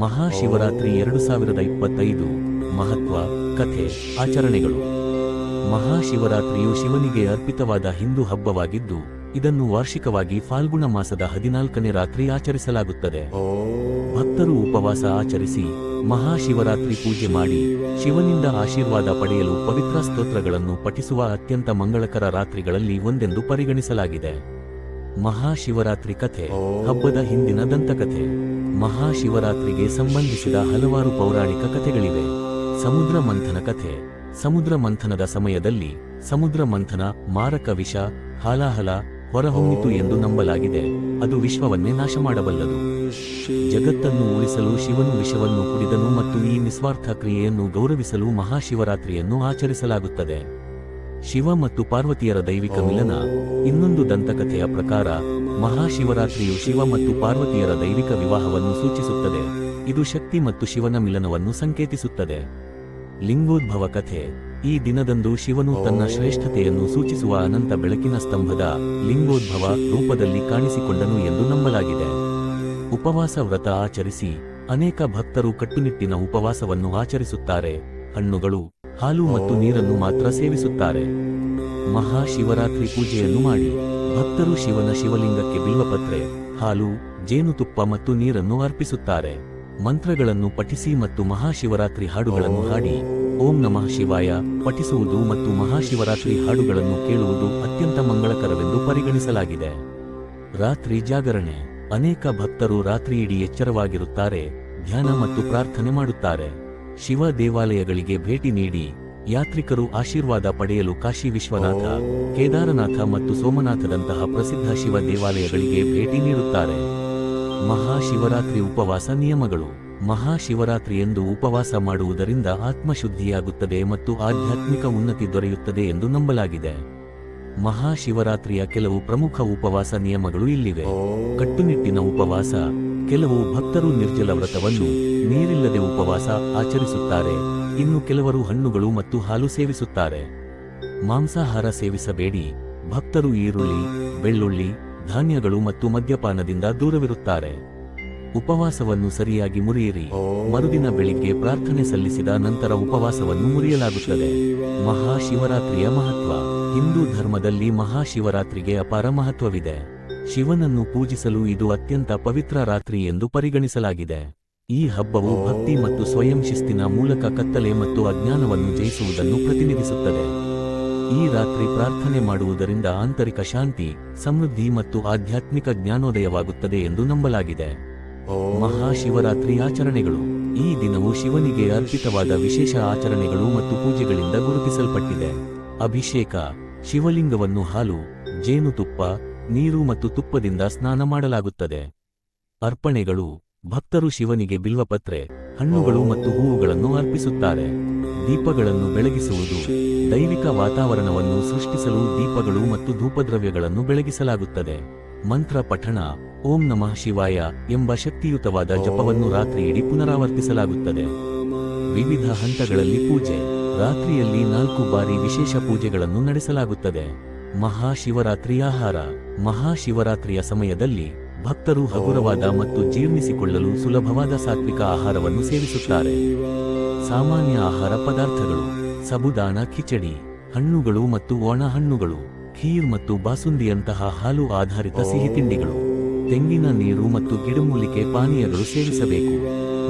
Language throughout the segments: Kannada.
ಮಹಾಶಿವರಾತ್ರಿ ಎರಡು ಸಾವಿರದ ಇಪ್ಪತ್ತೈದು ಮಹತ್ವ, ಕಥೆ, ಆಚರಣೆಗಳು. ಮಹಾಶಿವರಾತ್ರಿಯು ಶಿವನಿಗೆ ಅರ್ಪಿತವಾದ ಹಿಂದೂ ಹಬ್ಬವಾಗಿದ್ದು, ಇದನ್ನು ವಾರ್ಷಿಕವಾಗಿ ಫಾಲ್ಗುಣ ಮಾಸದ ಹದಿನಾಲ್ಕನೇ ರಾತ್ರಿ ಆಚರಿಸಲಾಗುತ್ತದೆ. ಭಕ್ತರು ಉಪವಾಸ ಆಚರಿಸಿ, ಮಹಾಶಿವರಾತ್ರಿ ಪೂಜೆ ಮಾಡಿ, ಶಿವನಿಂದ ಆಶೀರ್ವಾದ ಪಡೆಯಲು ಪವಿತ್ರ ಸ್ತೋತ್ರಗಳನ್ನು ಪಠಿಸುವ ಅತ್ಯಂತ ಮಂಗಳಕರ ರಾತ್ರಿಗಳಲ್ಲಿ ಒಂದೆಂದು ಪರಿಗಣಿಸಲಾಗಿದೆ. ಮಹಾಶಿವರಾತ್ರಿ ಕಥೆ, ಹಬ್ಬದ ಹಿಂದಿನ ದಂತಕಥೆ. ಮಹಾಶಿವರಾತ್ರಿಗೆ ಸಂಬಂಧಿಸಿದ ಹಲವಾರು ಪೌರಾಣಿಕ ಕಥೆಗಳಿವೆ. ಸಮುದ್ರ ಮಂಥನ ಕಥೆ. ಸಮುದ್ರ ಮಂಥನದ ಸಮಯದಲ್ಲಿ ಸಮುದ್ರ ಮಂಥನ ಮಾರಕ ವಿಷ, ಹಾಲಾಹಲ ಹೊರಹೊಮ್ಮಿತು ಎಂದು ನಂಬಲಾಗಿದೆ. ಅದು ವಿಶ್ವವನ್ನೇ ನಾಶ ಮಾಡಬಲ್ಲದು ಜಗತ್ತನ್ನು ಉಳಿಸಲು ಶಿವನು ವಿಷವನ್ನು ಕುಡಿದನು ಮತ್ತು ಈ ನಿಸ್ವಾರ್ಥ ಕ್ರಿಯೆಯನ್ನು ಗೌರವಿಸಲು ಮಹಾಶಿವರಾತ್ರಿಯನ್ನು ಆಚರಿಸಲಾಗುತ್ತದೆ. ಶಿವ ಮತ್ತು ಪಾರ್ವತಿಯರ ದೈವಿಕ ಮಿಲನ. ಇನ್ನೊಂದು ದಂತಕಥೆಯ ಪ್ರಕಾರ, ಮಹಾಶಿವರಾತ್ರಿಯು ಶಿವ ಮತ್ತು ಪಾರ್ವತಿಯರ ದೈವಿಕ ವಿವಾಹವನ್ನು ಸೂಚಿಸುತ್ತದೆ. ಇದು ಶಕ್ತಿ ಮತ್ತು ಶಿವನ ಮಿಲನವನ್ನು ಸಂಕೇತಿಸುತ್ತದೆ. ಲಿಂಗೋದ್ಭವ ಕಥೆ. ಈ ದಿನದಂದು ಶಿವನು ತನ್ನ ಶ್ರೇಷ್ಠತೆಯನ್ನು ಸೂಚಿಸುವ ಅನಂತ ಬೆಳಕಿನ ಸ್ತಂಭದ ಲಿಂಗೋದ್ಭವ ರೂಪದಲ್ಲಿ ಕಾಣಿಸಿಕೊಂಡನು ಎಂದು ನಂಬಲಾಗಿದೆ. ಉಪವಾಸ ವ್ರತ ಆಚರಿಸಿ, ಅನೇಕ ಭಕ್ತರು ಕಟ್ಟುನಿಟ್ಟಿನ ಉಪವಾಸವನ್ನು ಆಚರಿಸುತ್ತಾರೆ. ಹಣ್ಣುಗಳು. ಹಾಲು ಮತ್ತು ನೀರನ್ನು ಮಾತ್ರ ಸೇವಿಸುತ್ತಾರೆ. ಮಹಾಶಿವರಾತ್ರಿ ಪೂಜೆಯನ್ನು ಮಾಡಿ. ಭಕ್ತರು ಶಿವನ ಶಿವಲಿಂಗಕ್ಕೆ ಬಿಲ್ವಪತ್ರೆ ಹಾಲು ಜೇನುತುಪ್ಪ ಮತ್ತು ನೀರನ್ನು ಅರ್ಪಿಸುತ್ತಾರೆ. ಮಂತ್ರಗಳನ್ನು ಪಠಿಸಿ ಮತ್ತು ಮಹಾಶಿವರಾತ್ರಿ ಹಾಡುಗಳನ್ನು ಹಾಡಿ. ಓಂ ನಮಃ ಶಿವಾಯ. ಪಠಿಸುವುದು ಮತ್ತು ಮಹಾಶಿವರಾತ್ರಿ ಹಾಡುಗಳನ್ನು ಕೇಳುವುದು ಅತ್ಯಂತ ಮಂಗಳಕರವೆಂದು ಪರಿಗಣಿಸಲಾಗಿದೆ. ರಾತ್ರಿ ಜಾಗರಣೆ. ಅನೇಕ ಭಕ್ತರು ರಾತ್ರಿಯಿಡೀ ಎಚ್ಚರವಾಗಿರುತ್ತಾರೆ, ಧ್ಯಾನ ಮತ್ತು ಪ್ರಾರ್ಥನೆ ಮಾಡುತ್ತಾರೆ. ಶಿವ ದೇವಾಲಯಗಳಿಗೆ ಭೇಟಿ ನೀಡಿ ಯಾತ್ರಿಕರು ಆಶೀರ್ವಾದ ಪಡೆಯಲು ಕಾಶಿ ವಿಶ್ವನಾಥ, ಕೇದಾರನಾಥ ಮತ್ತು ಸೋಮನಾಥದಂತಹ ಪ್ರಸಿದ್ಧ ಶಿವ ದೇವಾಲಯಗಳಿಗೆ ಭೇಟಿ ನೀಡುತ್ತಾರೆ. ಮಹಾಶಿವರಾತ್ರಿ ಉಪವಾಸ ನಿಯಮಗಳು. ಮಹಾಶಿವರಾತ್ರಿ ಎಂದು ಉಪವಾಸ ಮಾಡುವುದರಿಂದ ಆತ್ಮಶುದ್ಧಿಯಾಗುತ್ತದೆ ಮತ್ತು ಆಧ್ಯಾತ್ಮಿಕ ಉನ್ನತಿ ದೊರೆಯುತ್ತದೆ ಎಂದು ನಂಬಲಾಗಿದೆ. ಮಹಾಶಿವರಾತ್ರಿಯ ಕೆಲವು ಪ್ರಮುಖ ಉಪವಾಸ ನಿಯಮಗಳು ಇಲ್ಲಿವೆ. ಕಟ್ಟುನಿಟ್ಟಿನ ಉಪವಾಸ ಕೆಲವು ಭಕ್ತರು ನಿರ್ಜಲ ವ್ರತವನ್ನು ನೀರಿಲ್ಲದೆ ಉಪವಾಸ ಆಚರಿಸುತ್ತಾರೆ. ಇನ್ನು ಕೆಲವರು ಹಣ್ಣುಗಳು ಮತ್ತು ಹಾಲು ಸೇವಿಸುತ್ತಾರೆ. ಮಾಂಸಾಹಾರ ಸೇವಿಸಬೇಡಿ. ಭಕ್ತರು ಈರುಳ್ಳಿ, ಬೆಳ್ಳುಳ್ಳಿ, ಧಾನ್ಯಗಳು ಮತ್ತು ಮದ್ಯಪಾನದಿಂದ ದೂರವಿರುತ್ತಾರೆ. ಉಪವಾಸವನ್ನು ಸರಿಯಾಗಿ ಮುರಿಯಿರಿ. ಮರುದಿನ ಬೆಳಿಗ್ಗೆ ಪ್ರಾರ್ಥನೆ ಸಲ್ಲಿಸಿದ ನಂತರ ಉಪವಾಸವನ್ನು ಮುರಿಯಲಾಗುತ್ತದೆ. ಮಹಾಶಿವರಾತ್ರಿಯ ಮಹತ್ವ. ಹಿಂದೂ ಧರ್ಮದಲ್ಲಿ ಮಹಾಶಿವರಾತ್ರಿಗೆ ಅಪಾರ ಮಹತ್ವವಿದೆ. ಶಿವನನ್ನು ಪೂಜಿಸಲು ಇದು ಅತ್ಯಂತ ಪವಿತ್ರ ರಾತ್ರಿ ಎಂದು ಪರಿಗಣಿಸಲಾಗಿದೆ. ಈ ಹಬ್ಬವು ಭಕ್ತಿ ಮತ್ತು ಸ್ವಯಂ ಶಿಸ್ತಿನ ಮೂಲಕ ಕತ್ತಲೆ ಮತ್ತು ಅಜ್ಞಾನವನ್ನು ಜಯಿಸುವುದನ್ನು ಪ್ರತಿನಿಧಿಸುತ್ತದೆ. ಈ ರಾತ್ರಿ ಪ್ರಾರ್ಥನೆ ಮಾಡುವುದರಿಂದ ಆಂತರಿಕ ಶಾಂತಿ, ಸಮೃದ್ಧಿ ಮತ್ತು ಆಧ್ಯಾತ್ಮಿಕ ಜ್ಞಾನೋದಯವಾಗುತ್ತದೆ ಎಂದು ನಂಬಲಾಗಿದೆ. ಮಹಾಶಿವರಾತ್ರಿ ಆಚರಣೆಗಳು. ಈ ದಿನವು ಶಿವನಿಗೆ ಅರ್ಪಿತವಾದ ವಿಶೇಷ ಆಚರಣೆಗಳು ಮತ್ತು ಪೂಜೆಗಳಿಂದ ಗುರುತಿಸಲ್ಪಟ್ಟಿದೆ. ಅಭಿಷೇಕ, ಶಿವಲಿಂಗವನ್ನು ಹಾಲು, ಜೇನುತುಪ್ಪ ನೀರು ಮತ್ತು ತುಪ್ಪದಿಂದ ಸ್ನಾನ ಮಾಡಲಾಗುತ್ತದೆ. ಅರ್ಪಣೆಗಳು, ಭಕ್ತರು ಶಿವನಿಗೆ ಬಿಲ್ವಪತ್ರೆ, ಹಣ್ಣುಗಳು ಮತ್ತು ಹೂವುಗಳನ್ನು ಅರ್ಪಿಸುತ್ತಾರೆ. ದೀಪಗಳನ್ನು ಬೆಳಗಿಸುವುದು, ದೈವಿಕ ವಾತಾವರಣವನ್ನು ಸೃಷ್ಟಿಸಲು ದೀಪಗಳು ಮತ್ತು ಧೂಪದ್ರವ್ಯಗಳನ್ನು ಬೆಳಗಿಸಲಾಗುತ್ತದೆ. ಮಂತ್ರ ಪಠಣ, ಓಂ ನಮಃ ಶಿವಾಯ ಎಂಬ ಶಕ್ತಿಯುತವಾದ ಜಪವನ್ನು ರಾತ್ರಿಯಿಡೀ ಪುನರಾವರ್ತಿಸಲಾಗುತ್ತದೆ. ವಿವಿಧ ಹಂತಗಳಲ್ಲಿ ಪೂಜೆ, ರಾತ್ರಿಯಲ್ಲಿ ನಾಲ್ಕು ಬಾರಿ ವಿಶೇಷ ಪೂಜೆಗಳನ್ನು ನಡೆಸಲಾಗುತ್ತದೆ. ಮಹಾಶಿವರಾತ್ರಿ ಆಹಾರ. ಮಹಾಶಿವರಾತ್ರಿಯ ಸಮಯದಲ್ಲಿ ಭಕ್ತರು ಹಗುರವಾದ ಮತ್ತು ಜೀರ್ಣಿಸಿಕೊಳ್ಳಲು ಸುಲಭವಾದ ಸಾತ್ವಿಕ ಆಹಾರವನ್ನು ಸೇವಿಸುತ್ತಾರೆ. ಸಾಮಾನ್ಯ ಆಹಾರ ಪದಾರ್ಥಗಳು ಸಬುದಾನ, ಕಿಚಡಿ, ಹಣ್ಣುಗಳು ಮತ್ತು ಒಣ ಹಣ್ಣುಗಳು ಖೀರ್ ಮತ್ತು ಬಾಸುಂದಿಯಂತಹ ಹಾಲು ಆಧಾರಿತ ಸಿಹಿ ತಿಂಡಿಗಳು, ತೆಂಗಿನ ನೀರು ಮತ್ತು ಗಿಡಮೂಲಿಕೆ ಪಾನೀಯಗಳು ಸೇವಿಸಬೇಕು.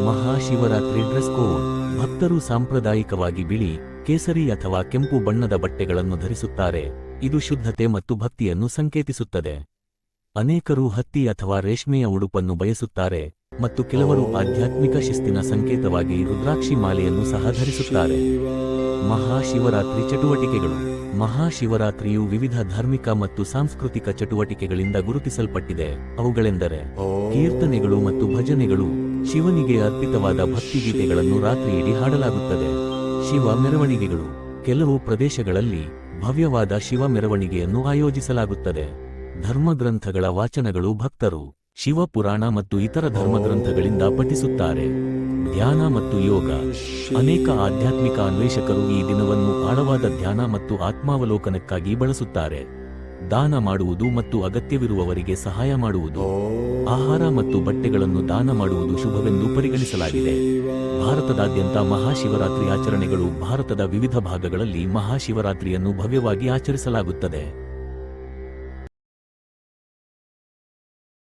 ಮಹಾಶಿವರಾತ್ರಿ ಡ್ರೆಸ್ ಕೋಡ್ ಭಕ್ತರು ಸಾಂಪ್ರದಾಯಿಕವಾಗಿ ಬಿಳಿ, ಕೇಸರಿ ಅಥವಾ ಕೆಂಪು ಬಣ್ಣದ ಬಟ್ಟೆಗಳನ್ನು ಧರಿಸುತ್ತಾರೆ. ಇದು ಶುದ್ಧತೆ ಮತ್ತು ಭಕ್ತಿಯನ್ನು ಸಂಕೇತಿಸುತ್ತದೆ. ಅನೇಕರು ಹತ್ತಿ ಅಥವಾ ರೇಷ್ಮೆಯ ಉಡುಪನ್ನು ಬಯಸುತ್ತಾರೆ ಮತ್ತು ಕೆಲವರು ಆಧ್ಯಾತ್ಮಿಕ ಶಿಸ್ತಿನ ಸಂಕೇತವಾಗಿ ರುದ್ರಾಕ್ಷಿ ಮಾಲೆಯನ್ನು ಸಹ ಧರಿಸುತ್ತಾರೆ. ಮಹಾಶಿವರಾತ್ರಿ ಚಟುವಟಿಕೆಗಳು. ಮಹಾಶಿವರಾತ್ರಿಯು ವಿವಿಧ ಧಾರ್ಮಿಕ ಮತ್ತು ಸಾಂಸ್ಕೃತಿಕ ಚಟುವಟಿಕೆಗಳಿಂದ ಗುರುತಿಸಲ್ಪಟ್ಟಿದೆ. ಅವುಗಳೆಂದರೆ ಕೀರ್ತನೆಗಳು ಮತ್ತು ಭಜನೆಗಳು. ಶಿವನಿಗೆ ಅರ್ಪಿತವಾದ ಭಕ್ತಿಗೀತೆಗಳನ್ನು ರಾತ್ರಿಯಿಡಿ ಹಾಡಲಾಗುತ್ತದೆ. ಶಿವ ಮೆರವಣಿಗೆಗಳು. ಕೆಲವು ಪ್ರದೇಶಗಳಲ್ಲಿ ಭವ್ಯವಾದ ಶಿವ ಮೆರವಣಿಗೆಯನ್ನು ಆಯೋಜಿಸಲಾಗುತ್ತದೆ. ಧರ್ಮಗ್ರಂಥಗಳ ವಾಚನಗಳು ಭಕ್ತರು ಶಿವಪುರಾಣ ಮತ್ತು ಇತರ ಧರ್ಮಗ್ರಂಥಗಳಿಂದ ಪಠಿಸುತ್ತಾರೆ. ಧ್ಯಾನ ಮತ್ತು ಯೋಗ. ಅನೇಕ ಆಧ್ಯಾತ್ಮಿಕ ಅನ್ವೇಷಕರು ಈ ದಿನವನ್ನು ಆಳವಾದ ಧ್ಯಾನ ಮತ್ತು ಆತ್ಮಾವಲೋಕನಕ್ಕಾಗಿ ಬಳಸುತ್ತಾರೆ. ದಾನ ಮಾಡುವುದು ಮತ್ತು ಅಗತ್ಯವಿರುವವರಿಗೆ ಸಹಾಯ ಮಾಡುವುದು. ಆಹಾರ ಮತ್ತು ಬಟ್ಟೆಗಳನ್ನು ದಾನ ಮಾಡುವುದು ಶುಭವೆಂದು ಪರಿಗಣಿಸಲಾಗಿದೆ. ಭಾರತದಾದ್ಯಂತ ಮಹಾಶಿವರಾತ್ರಿ ಆಚರಣೆಗಳು ಭಾರತದ ವಿವಿಧ ಭಾಗಗಳಲ್ಲಿ ಮಹಾಶಿವರಾತ್ರಿಯನ್ನು ಭವ್ಯವಾಗಿ ಆಚರಿಸಲಾಗುತ್ತದೆ.